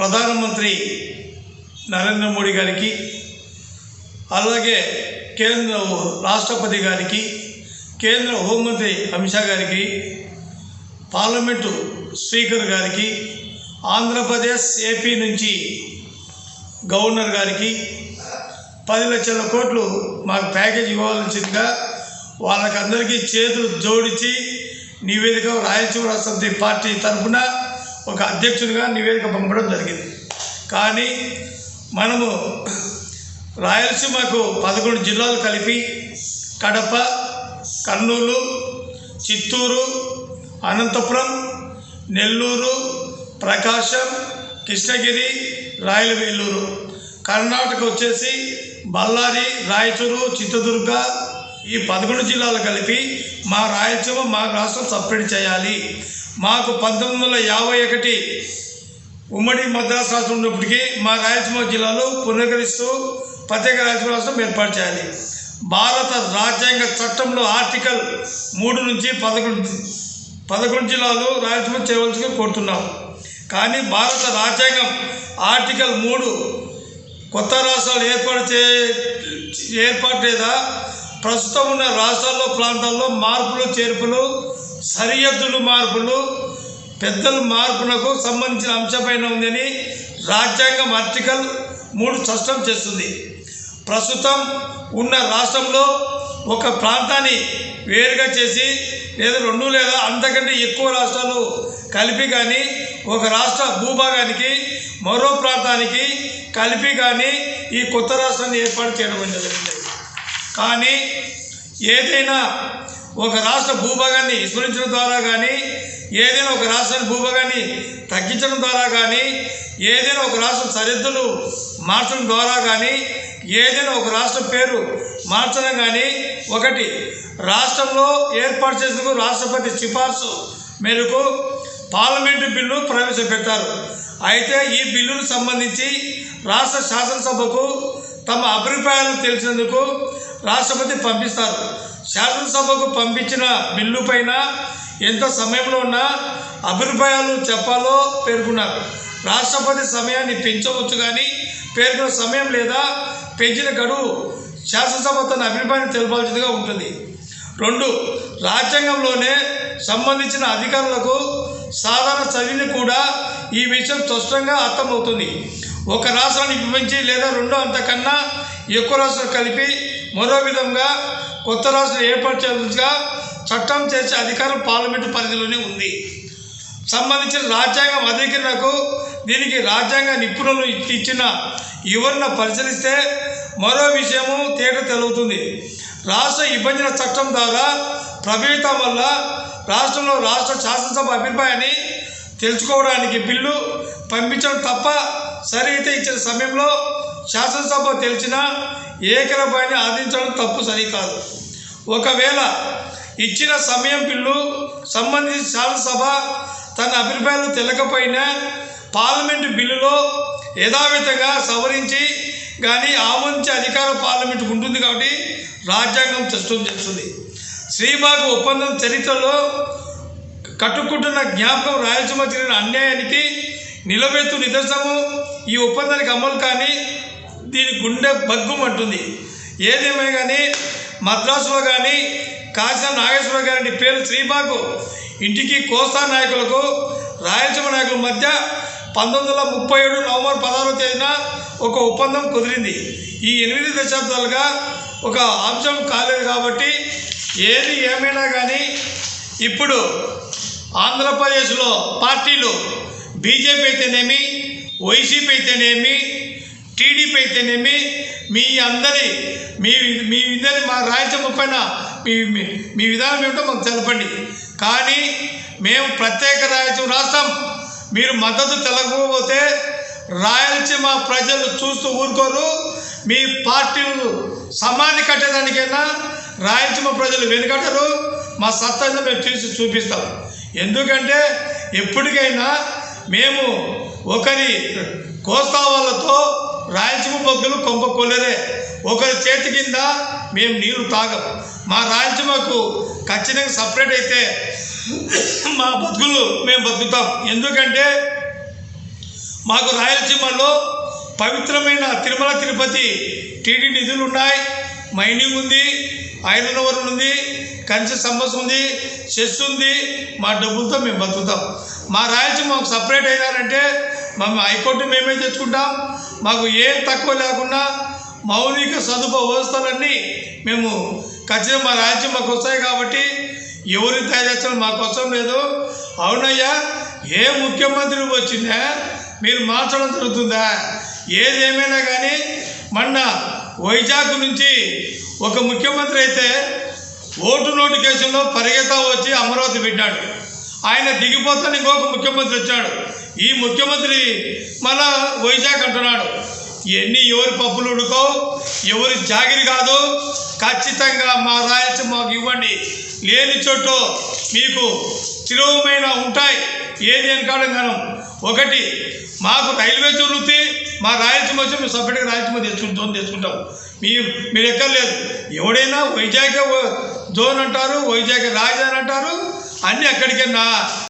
ప్రధానమంత్రి నరేంద్ర మోడీ గారికి అలాగే కేంద్ర రాష్ట్రపతి గారికి కేంద్ర హోంమంత్రి అమిత్ షా గారికి పార్లమెంటు స్పీకర్ గారికి ఆంధ్రప్రదేశ్ ఏపీ నుంచి గవర్నర్ గారికి పది లక్షల కోట్లు మాకు ప్యాకేజ్ ఇవ్వాల్సిందిగా వాళ్ళకందరికీ చేతులు జోడించి నివేదిక రాయలసీమ రాష్ట్ర పార్టీ తరఫున ఒక అధ్యక్షుడిగా నివేదిక పంపడం జరిగింది. కానీ మనము రాయలసీమకు పదకొండు జిల్లాలు కలిపి కడప కర్నూలు చిత్తూరు అనంతపురం నెల్లూరు ప్రకాశం కృష్ణగిరి రాయలవేలూరు. కర్ణాటక వచ్చేసి బళ్ళారి రాయచూరు చిత్తదుర్గ ఈ పదకొండు జిల్లాలు కలిపి మా రాయలసీమ మా రాష్ట్రం సపరేట్ చేయాలి. మాకు పంతొమ్మిది వందల యాభై ఒకటి ఉమ్మడి మద్రాసు రాష్ట్రం ఉన్నప్పటికీ మా రాయలసీమ జిల్లాలో పునరుద్ధరిస్తూ ప్రత్యేక రాయలసీమ రాష్ట్రం ఏర్పాటు చేయాలి. భారత రాజ్యాంగ చట్టంలో ఆర్టికల్ మూడు నుంచి పదకొండు పదకొండు జిల్లాలు రాయలసీమ చేయవలసి కోరుతున్నాం. కానీ భారత రాజ్యాంగం ఆర్టికల్ మూడు కొత్త రాష్ట్రాలు ఏర్పాటు చే ఏర్పాటు లేదా ప్రస్తుతం ఉన్న రాష్ట్రాల్లో ప్రాంతాల్లో మార్పులు చేర్పులు సరిహద్దులు మార్పులు పెద్దల మార్పునకు సంబంధించిన అంశమైన ఉందని రాజ్యాంగం ఆర్టికల్ మూడు స్పష్టం చేస్తుంది. ప్రస్తుతం ఉన్న రాష్ట్రంలో ఒక ప్రాంతాన్ని వేరుగా చేసి లేదా రెండు లేదా అంతకంటే ఎక్కువ రాష్ట్రాలు కలిపి కానీ ఒక రాష్ట్ర భూభాగానికి మరో ప్రాంతానికి కలిపి కానీ ఈ కొత్త రాష్ట్రాన్ని ఏర్పాటు చేయడం జరిగింది కానీ ఏదైనా ఒక రాష్ట్ర భూభాగాన్ని విస్మరించడం ద్వారా కానీ ఏదైనా ఒక రాష్ట్రాన్ని భూభాగాన్ని తగ్గించడం ద్వారా కానీ ఏదైనా ఒక రాష్ట్రం సరిహద్దులు మార్చడం ద్వారా కానీ ఏదైనా ఒక రాష్ట్రం పేరు మార్చడం కానీ ఒకటి రాష్ట్రంలో ఏర్పాటు చేసేందుకు రాష్ట్రపతి సిఫార్సు మేరకు పార్లమెంటు బిల్లు ప్రవేశపెట్టారు. అయితే ఈ బిల్లును సంబంధించి రాష్ట్ర శాసనసభకు తమ అభిప్రాయాలు తెలిసినందుకు రాష్ట్రపతి పంపిస్తారు. శాసనసభకు పంపించిన బిల్లు పైన ఎంత సమయంలో ఉన్నా అభిప్రాయాలు చెప్పాలో పేర్కొన్నారు. రాష్ట్రపతి సమయాన్ని పెంచవచ్చు కానీ పేర్కొన్న సమయం లేదా పెంచిన గడువు శాసనసభ తన అభిప్రాయం తెలపాల్సిందిగా ఉంటుంది. రెండు రాజ్యాంగంలోనే సంబంధించిన అధికారులకు సాధారణ చదివిని కూడా ఈ విషయం స్పష్టంగా అర్థమవుతుంది. ఒక రాష్ట్రాన్ని విభజించి లేదా రెండో అంతకన్నా ఎక్కువ రాష్ట్రాలు కలిపి మరో విధంగా కొత్త రాష్ట్రం ఏర్పాటు చట్టం చేసే అధికారం పార్లమెంటు పరిధిలోనే ఉంది. సంబంధించిన రాజ్యాంగం అధికరణకు దీనికి రాజ్యాంగ నిపుణులు ఇచ్చిన వివరణ పరిశీలిస్తే మరో విషయము తేట తెలుగుతుంది రాష్ట్ర విభజన చట్టం ద్వారా ప్రభావితం వల్ల రాష్ట్రంలో రాష్ట్ర శాసనసభ అభిప్రాయాన్ని తెలుసుకోవడానికి బిల్లు పంపించడం తప్ప సరైతే ఇచ్చిన సమయంలో శాసనసభ తెలిసిన ఏకరభాయాన్ని ఆదించడం తప్పు సరికాదు. ఒకవేళ ఇచ్చిన సమయం బిల్లు సంబంధించి శాసనసభ తన అభిప్రాయాలు తెలకపోయినా పార్లమెంటు బిల్లులో యథావిధంగా సవరించి కానీ ఆమోదించే అధికారం పార్లమెంట్ ఉంటుంది కాబట్టి రాజ్యాంగం స్పష్టం చేస్తుంది. శ్రీబాగ్ ఒప్పందం చరిత్రలో కట్టుకుంటున్న జ్ఞాపకం రాయలసీమ జరిగిన అన్యాయానికి నిలబెత్తు నిదర్శనము. ఈ ఒప్పందానికి అమలు కానీ దీని గుండె బగ్గుమంటుంది ఏదేమైనా కానీ మద్రాసులో కానీ కాశీ నాగేశ్వర గారి పేరు శ్రీబాగు ఇంటికి కోస్తా నాయకులకు రాయలసీమ నాయకుల మధ్య పంతొమ్మిది వందల ముప్పై ఏడు నవంబర్ పదహారవ తేదీన ఒక ఒప్పందం కుదిరింది. ఈ ఎనిమిది దశాబ్దాలుగా ఒక అంశం కాలేదు కాబట్టి ఏది ఏమైనా కానీ ఇప్పుడు ఆంధ్రప్రదేశ్లో పార్టీలు బీజేపీ అయితేనేమి వైసీపీ అయితేనేమి టీడీపీ అయితేనేమి మీ అందరి మీ మీ ఇద్దరి మా రాయలసీమ పైన మీ మీ- విధానం ఏమిటో మాకు తెలపండి. కానీ మేము ప్రత్యేక రాయలసీమ రాష్ట్రం మీరు మద్దతు తెలకపోతే రాయలసీమ ప్రజలు చూస్తూ ఊరుకోరు. మీ పార్టీలు సమాధి కట్టేదానికైనా రాయలసీమ ప్రజలు వెనుకట్టరు మా సత్తాన్ని మేము తీసి చూపిస్తాం. ఎందుకంటే ఎప్పటికైనా మేము ఒకరి కోస్తా వాళ్ళతో రాయలసీమ బొగ్గులు కొంప కొల్లరే. ఒకరి చేతి కింద మేము నీళ్ళు తాగం. మా రాయలసీమకు ఖచ్చితంగా సపరేట్ అయితే మా బతుకులు మేము బతుకుతాం. ఎందుకంటే మాకు రాయలసీమలో పవిత్రమైన తిరుమల తిరుపతి టీడీ నిధులు ఉన్నాయి. మైనింగ్ ఉంది ఐరన్ ఓర్ ఉంది. కంచె సమస్య ఉంది చెస్ ఉంది మా డబ్బులతో మేము బతుకుతాం. మా రాయలసీమ మాకు సపరేట్ అయినారంటే మేము హైకోర్టు మేమే తెచ్చుకుంటాం. మాకు ఏం తక్కువ లేకుండా మౌలిక సదుపాయ వ్యవస్థలన్నీ మేము ఖచ్చితంగా మా రాజ్యం మాకు వస్తాయి కాబట్టి ఎవరి తయారు మాకు అవసరం లేదు. అవునయ్యా ఏ ముఖ్యమంత్రి వచ్చిందా మీరు మార్చడం జరుగుతుందా? ఏదేమైనా కానీ మొన్న వైజాగ్ నుంచి ఒక ముఖ్యమంత్రి అయితే ఓటు నోటిఫికేషన్లో పరిగెత్తా వచ్చి అమరావతి పెట్టాడు ఆయన దిగిపోతాను ఇంకొక ముఖ్యమంత్రి వచ్చాడు. ఈ ముఖ్యమంత్రి మళ్ళా వైజాగ్ అంటున్నాడు. ఎన్ని ఎవరి పప్పులు ఉడుకో ఎవరి జాగిరి కాదు. ఖచ్చితంగా మా రాయలసీమకు ఇవ్వండి. లేని చోటు మీకు స్థిరమైన ఉంటాయి. ఏది వెనకాడం గనం? ఒకటి మాకు రైల్వే వృత్తి మా రాయలసీమ వచ్చి మేము సపరేట్గా రాయలసీమ తెచ్చుకుంటాం తెచ్చుకుంటాం. మీ మీరు ఎక్కర్లేదు ఎవడైనా వైజాగ్ జోన్ అంటారు వైజాగ్ రాజధాని అంటారు అన్నీ అక్కడికే నా